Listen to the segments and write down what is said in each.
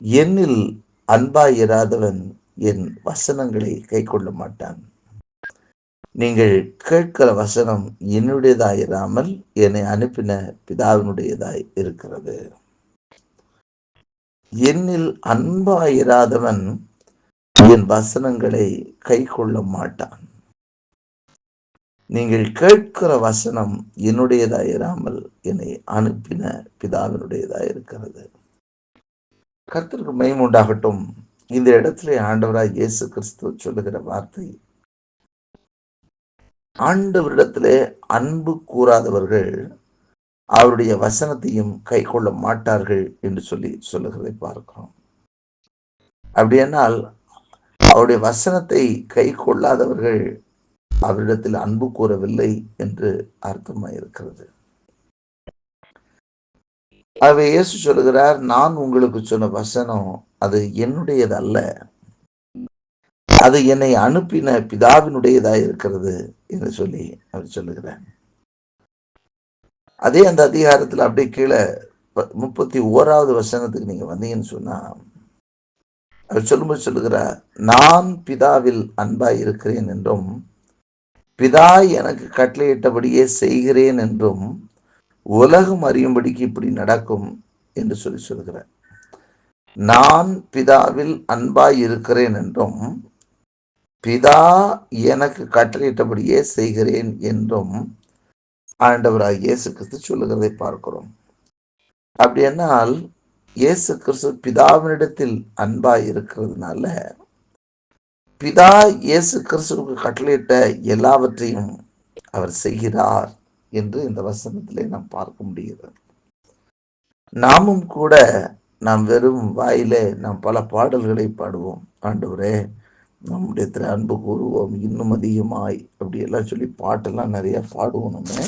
என்னில் அன்பாயிராதவன் என் வசனங்களை கை கொள்ள மாட்டான். நீங்கள் கேட்கிற வசனம் என்னுடையதாயிராமல் என்னை அனுப்பின பிதாவினுடையதாய் இருக்கிறது. என்னில் அன்பாயிராதவன் என் வசனங்களை கை கொள்ள மாட்டான். நீங்கள் கேட்கிற வசனம் என்னுடையதாயிராமல் என்னை அனுப்பின பிதாவினுடையதாய் இருக்கிறது. கர்த்தருக்கு மயம் உண்டாகட்டும். இந்த இடத்துல ஆண்டவராய் இயேசு கிறிஸ்து சொல்லுகிற வார்த்தை. ஆண்டவரிடத்திலே அன்பு கூறாதவர்கள் அவருடைய வசனத்தையும் கை கொள்ள மாட்டார்கள் என்று சொல்லி சொல்லுகிறதை பார்க்கிறோம். அப்படியானால் அவருடைய வசனத்தை கை கொள்ளாதவர்கள் அவரிடத்தில் அன்பு கூறவில்லை என்று அர்த்தமாயிருக்கிறது. ஆகவே இயேசு சொல்லுகிறார் நான் உங்களுக்கு சொன்ன வசனம் அது என்னுடையது அல்ல அது என்னை அனுப்பின பிதாவினுடையதா இருக்கிறது என்று சொல்லி அவர் சொல்லுகிறார். அதே அந்த அதிகாரத்தில் அப்படியே கீழே முப்பத்தி ஓராவது வசனத்துக்கு நீங்க வந்தீங்கன்னு சொன்னா அவர் சொல்லும்போது சொல்லுகிறார் நான் பிதாவில் அன்பாய் இருக்கிறேன் என்றும் பிதா எனக்கு கட்டளையிட்டபடியே செய்கிறேன் என்றும் உலகம் அறியும்படிக்கு இப்படி நடக்கும் என்று சொல்லி சொல்கிறார். நான் பிதாவில் அன்பாய் இருக்கிறேன் என்றும் பிதா எனக்கு கட்டளையிட்டபடியே செய்கிறேன் என்றும் ஆண்டவராக இயேசு கிறிஸ்து சொல்லுகிறதை பார்க்கிறோம். அப்படி என்னால் இயேசு கிறிஸ்து பிதாவினிடத்தில் அன்பாய் இருக்கிறதுனால பிதா இயேசு கிறிஸ்துவுக்கு கட்டளையிட்ட எல்லாவற்றையும் அவர் செய்கிறார். என்று இந்த வசனத்திலே நாம் பார்க்க முடிகிறது. நாமும் கூட நாம் வெறும் வாயிலே நாம் பல பாடல்களை பாடுவோம். ஆண்டவரே நம்முடைய அன்பு கூறுவோம் இன்னும் அதிகமாய் அப்படி எல்லாம் சொல்லி பாட்டெல்லாம் நிறைய பாடுவோம். நம்ம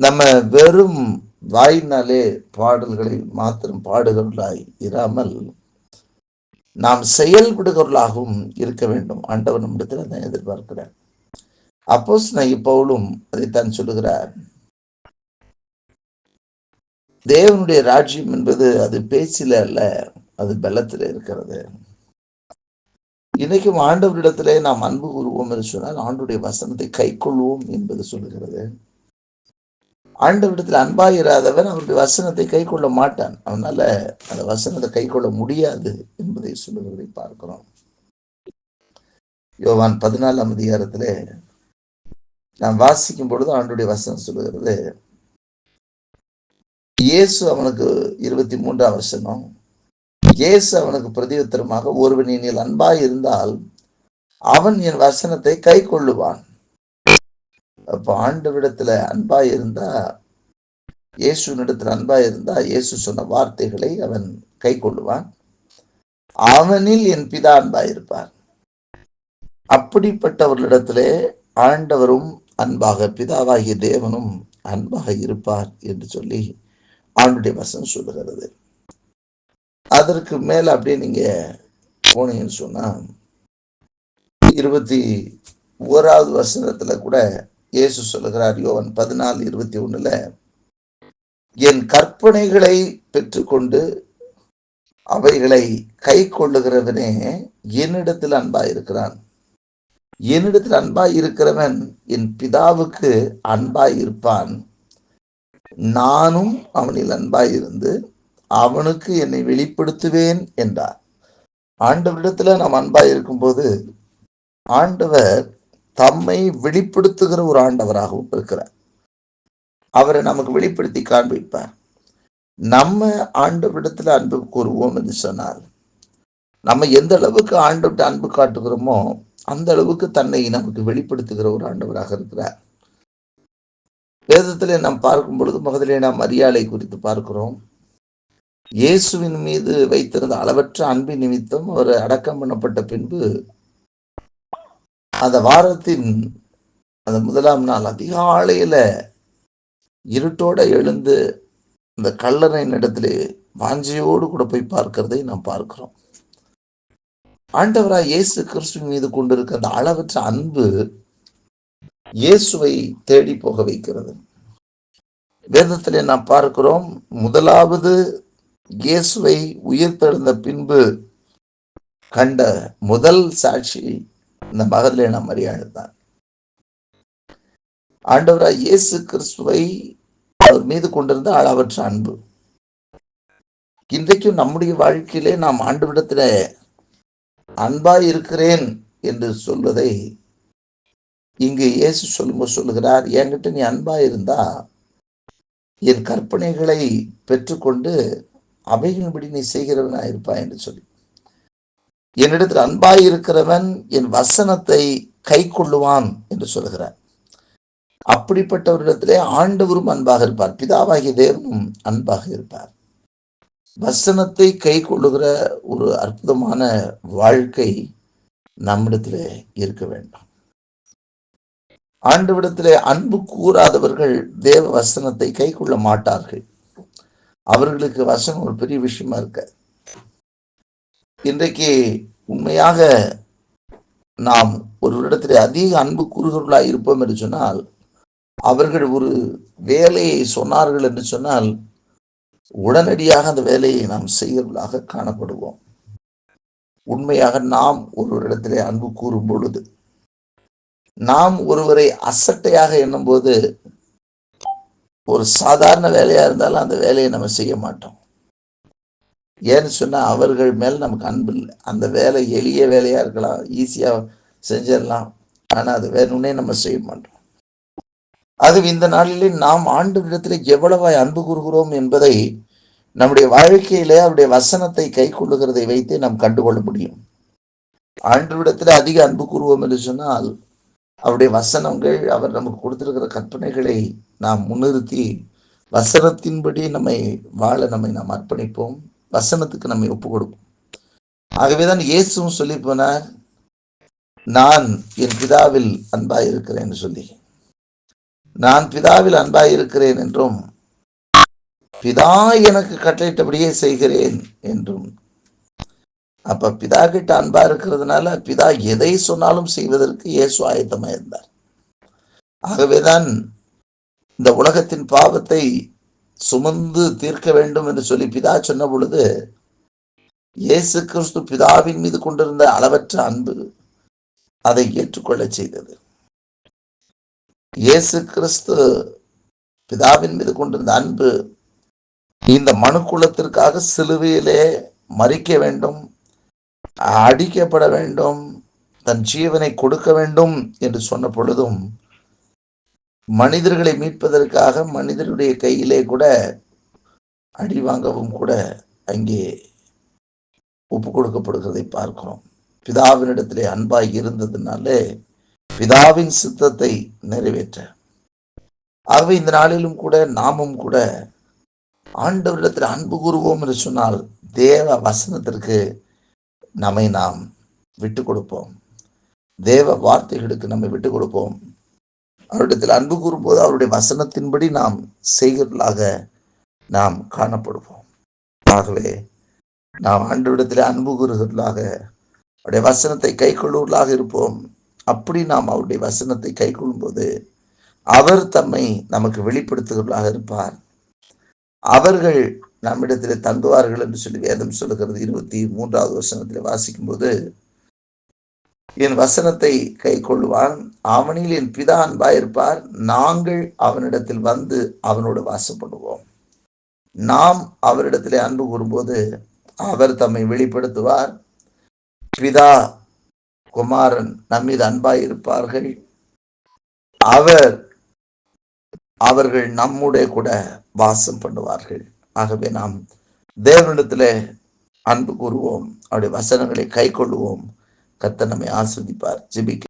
நம்ம வெறும் வாயினாலே பாடல்களை மாத்திரம் பாடுகிறவர்களாய் இராமல் நாம் செயல்படுகிறவர்களாகவும் இருக்க வேண்டும். ஆண்டவர் நம்மிடத்தில் அதை எதிர்பார்க்கிறார். அப்போஸ் நான் இப்போவும் அதைத்தான் சொல்லுகிறார். தேவனுடைய ராஜ்யம் என்பது அது பேச்சில அல்ல அது பலத்தில் இருக்கிறது. இன்னைக்கும் ஆண்டவரிடத்திலே நாம் அன்பு கூறுவோம் என்று சொன்னால் ஆண்டுடைய வசனத்தை கை கொள்வோம் என்பது சொல்லுகிறது. ஆண்டவரிடத்தில் அன்பாயிராதவன் அவருடைய வசனத்தை கை கொள்ள மாட்டான். அவனால அந்த வசனத்தை கை கொள்ள முடியாது என்பதை சொல்லுகிறதை பார்க்கிறோம். யோவான் பதினாலாம் அதிகாரத்திலே நாம் வாசிக்கும் பொழுது ஆண்டுடைய வசனம் சொல்லுகிறது. இயேசு அவனுக்கு இருபத்தி மூன்றாம் வசனம். இயேசு அவனுக்கு பிரதியுத்தரமாக ஒருவன் என்னில் அன்பாய் இருந்தால் அவன் என் வசனத்தை கை கொள்ளுவான். அப்போ ஆண்டவிடத்துல அன்பா இருந்தா இயேசுனிடத்துல அன்பா இருந்தா இயேசு சொன்ன வார்த்தைகளை அவன் கை கொள்ளுவான். அவனில் என் பிதா அன்பா இருப்பார். அப்படிப்பட்டவர்களிடத்திலே ஆண்டவரும் அன்பாக பிதாவாகிய தேவனும் அன்பாக இருப்பார் என்று சொல்லி ஆண்டுடைய வசனம் சொல்லுகிறது. அதற்கு மேல அப்படியே நீங்க போனீங்கன்னு சொன்னா இருபத்தி ஓராவது வசனத்துல கூட இயேசு சொல்லுகிறார் யோவன் பதினாலு இருபத்தி ஒண்ணுல என் கற்பனைகளை பெற்றுக்கொண்டு அவைகளை கை கொள்ளுகிறவனே என்னிடத்தில் அன்பாய் இருக்கிறான் என்னிடத்தில் அன்பாய் இருக்கிறவன் என் பிதாவுக்கு அன்பாய் இருப்பான். நானும் அவனில் அன்பாய் இருந்து அவனுக்கு என்னை வெளிப்படுத்துவேன் என்றார். ஆண்டவரிடத்துல நாம் அன்பாய் இருக்கும்போது ஆண்டவர் தம்மை வெளிப்படுத்துகிற ஒரு ஆண்டவராகவும் இருக்கிறார். அவரை நமக்கு வெளிப்படுத்தி காண்பிப்பார். நம்ம ஆண்டவரிடத்துல அன்பு கூறுவோம் என்று சொன்னால் நம்ம எந்த அளவுக்கு ஆண்டவர்கிட்ட அன்பு காட்டுகிறோமோ அந்த அளவுக்கு தன்னை நமக்கு வெளிப்படுத்துகிற ஒரு ஆண்டவராக இருக்கிறார். வேதத்திலே நாம் பார்க்கும் பொழுது முதலிலே நாம் மரியாதை குறித்து பார்க்கிறோம். இயேசுவின் மீது வைத்திருந்த அளவற்ற அன்பின் நிமித்தம் அவர் அடக்கம் பண்ணப்பட்ட பின்பு அந்த வாரத்தின் அந்த முதலாம் நாள் அதிகாலையில இருட்டோட எழுந்து அந்த கல்லறையின் இடத்திலே வாஞ்சையோடு கூட போய் பார்க்கிறதை நாம் பார்க்கிறோம். ஆண்டவராய் இயேசு கிறிஸ்துவின் மீது கொண்டிருக்க அந்த அளவற்ற அன்பு இயேசுவை தேடி போக வைக்கிறது. வேதத்திலே நாம் பார்க்கிறோம் முதலாவது இயேசுவை உயிர்த்தெழுந்த பின்பு கண்ட முதல் சாட்சி இந்த மகதிலே நாம் அறியாழ்தான் ஆண்டவராய் இயேசு கிறிஸ்துவை அவர் மீது கொண்டிருந்த அளவற்ற அன்பு. இன்றைக்கும் நம்முடைய வாழ்க்கையிலே நாம் ஆண்டவிடத்துல அன்பாய் இருக்கிறேன் என்று சொல்வதை இங்கு இயேசு சொல்லும்போது சொல்லுகிறார் என்கிட்ட நீ அன்பாய் இருந்தா என் கற்பனைகளை பெற்றுக்கொண்டு அவைகளின்படி நீ செய்கிறவனா இருப்பாய் என்று சொல்லி. என்னிடத்தில் அன்பாய் இருக்கிறவன் என் வசனத்தை கை கொள்ளுவான் என்று சொல்கிறார் அப்படிப்பட்டவரிடத்திலே ஆண்டவரும் அன்பாக இருப்பார் பிதாவாகிய தேவனும் அன்பாக இருப்பார். வசனத்தை கை கொள்ளுகிற ஒரு அற்புதமான வாழ்க்கை நம்மிடத்தில் இருக்க வேண்டும். ஆண்டவிடத்திலே அன்பு கூறாதவர்கள் தேவ வசனத்தை கை கொள்ள மாட்டார்கள். அவர்களுக்கு வசனம் ஒரு பெரிய விஷயமா இருக்க. இன்றைக்கு உண்மையாக நாம் ஒரு இடத்துல அதிக அன்பு கூறுகிறவர்களாக இருப்போம் என்று சொன்னால் அவர்கள் ஒரு வேலையை சொன்னார்கள் என்று சொன்னால் உடனடியாக அந்த வேலையை நாம் செய்கிறவர்களாக காணப்படுவோம். உண்மையாக நாம் ஒருவர் இடத்திலே அன்பு கூறும் பொழுது நாம் ஒருவரை அசட்டையாக எண்ணும்போது ஒரு சாதாரண வேலையா இருந்தாலும் அந்த வேலையை நம்ம செய்ய மாட்டோம். ஏன்னு சொன்னா அவர்கள் மேல் நமக்கு அன்பு இல்லை. அந்த வேலை எளிய வேலையா இருக்கலாம் ஈஸியா செஞ்சிடலாம். ஆனா அது வேணும்னே நம்ம செய்ய மாட்டோம். அது இந்த நாளிலே நாம் ஆண்டு இடத்துல எவ்வளவாய் அன்பு கூறுகிறோம் என்பதை நம்முடைய வாழ்க்கையிலே அவருடைய வசனத்தை கை கொள்ளுகிறதை வைத்து நாம் கண்டுகொள்ள முடியும். ஆண்டு அதிக அன்பு கூறுவோம் என்று சொன்னால் அவருடைய வசனங்கள் அவர் நமக்கு கொடுத்திருக்கிற கற்பனைகளை நாம் முன்னிறுத்தி வசனத்தின்படி நம்மை வாழ நம்மை நாம் அர்ப்பணிப்போம் வசனத்துக்கு நம்மை ஒப்பு கொடுப்போம். ஆகவேதான் இயேசுவும் சொல்லி போனார் நான் என் பிதாவில் அன்பாயிருக்கிறேன் சொல்லி. நான் பிதாவில் அன்பாயிருக்கிறேன் என்றும் பிதா எனக்கு கட்டளையிட்டபடியே செய்கிறேன் என்றும். அப்ப பிதா கிட்ட அன்பா இருக்கிறதுனால பிதா எதை சொன்னாலும் செய்வதற்கு இயேசு ஆயத்தமா இருந்தார். ஆகவேதான் இந்த உலகத்தின் பாவத்தை சுமந்து தீர்க்க வேண்டும் என்று சொல்லி பிதா சொன்ன பொழுது இயேசு கிறிஸ்து பிதாவின் மீது கொண்டிருந்த அளவற்ற அன்பு அதை ஏற்றுக்கொள்ள செய்தது. இயேசு கிறிஸ்து பிதாவின் மீது கொண்டிருந்த அன்பு இந்த மனு குலத்திற்காக சிலுவையிலே மறிக்க வேண்டும் அடிக்கப்பட வேண்டும் தன் ஜீவனை கொடுக்க வேண்டும் என்று சொன்ன பொழுதும் மனிதர்களை மீட்பதற்காக மனிதருடைய கையிலே கூட அடி வாங்கவும் கூட அங்கே ஒப்பு கொடுக்கப்படுகிறதை பார்க்கிறோம். பிதாவினிடத்திலே அன்பாய் இருந்ததுனாலே பிதாவின் சித்தத்தை நிறைவேற்ற. ஆகவே இந்த நாளிலும் கூட நாமும் கூட ஆண்டவரிடத்தில் அன்பு கூறுவோம் என்று சொன்னால் தேவ வசனத்திற்கு நம்மை நாம் விட்டு கொடுப்போம். தேவ வார்த்தைகளுக்கு நம்மை விட்டு கொடுப்போம். அவரிடத்தில் அன்பு கூறும்போது அவருடைய வசனத்தின்படி நாம் செய்கிறவர்களாக நாம் காணப்படுவோம். ஆகவே நாம் ஆண்டவரிடத்தில் அன்பு கூறுகிறவர்களாக அவருடைய வசனத்தை கை கொள்வர்களாக இருப்போம். அப்படி நாம் அவருடைய வசனத்தை கை கொள்ளும்போது அவர் தம்மை நமக்கு வெளிப்படுத்துகிறவர்களாக இருப்பார். அவர்கள் நம்மிடத்தில் தங்குவார்கள் என்று சொல்லி வேதம் சொல்லுகிறது. இருபத்தி மூன்றாவது வசனத்தில் வாசிக்கும் போது என் வசனத்தை கை கொள்ளுவான் அவனில் என் பிதா அன்பாயிருப்பார் நாங்கள் அவனிடத்தில் வந்து அவனோடு வாசப்படுவோம். நாம் அவரிடத்திலே அன்பு கூறும்போது அவர் தம்மை வெளிப்படுத்துவார் பிதா குமாரன் நம்மீது அன்பாயிருப்பார்கள் அவர் அவர்கள் நம்முடைய கூட வாசம் பண்ணுவார்கள். ஆகவே நாம் தேவனிடத்தில் அன்பு கூறுவோம். அவருடைய வசனங்களை கை கொள்வோம் கத்த நம்மை ஆஸ்வதிப்பார் ஜிபிக்க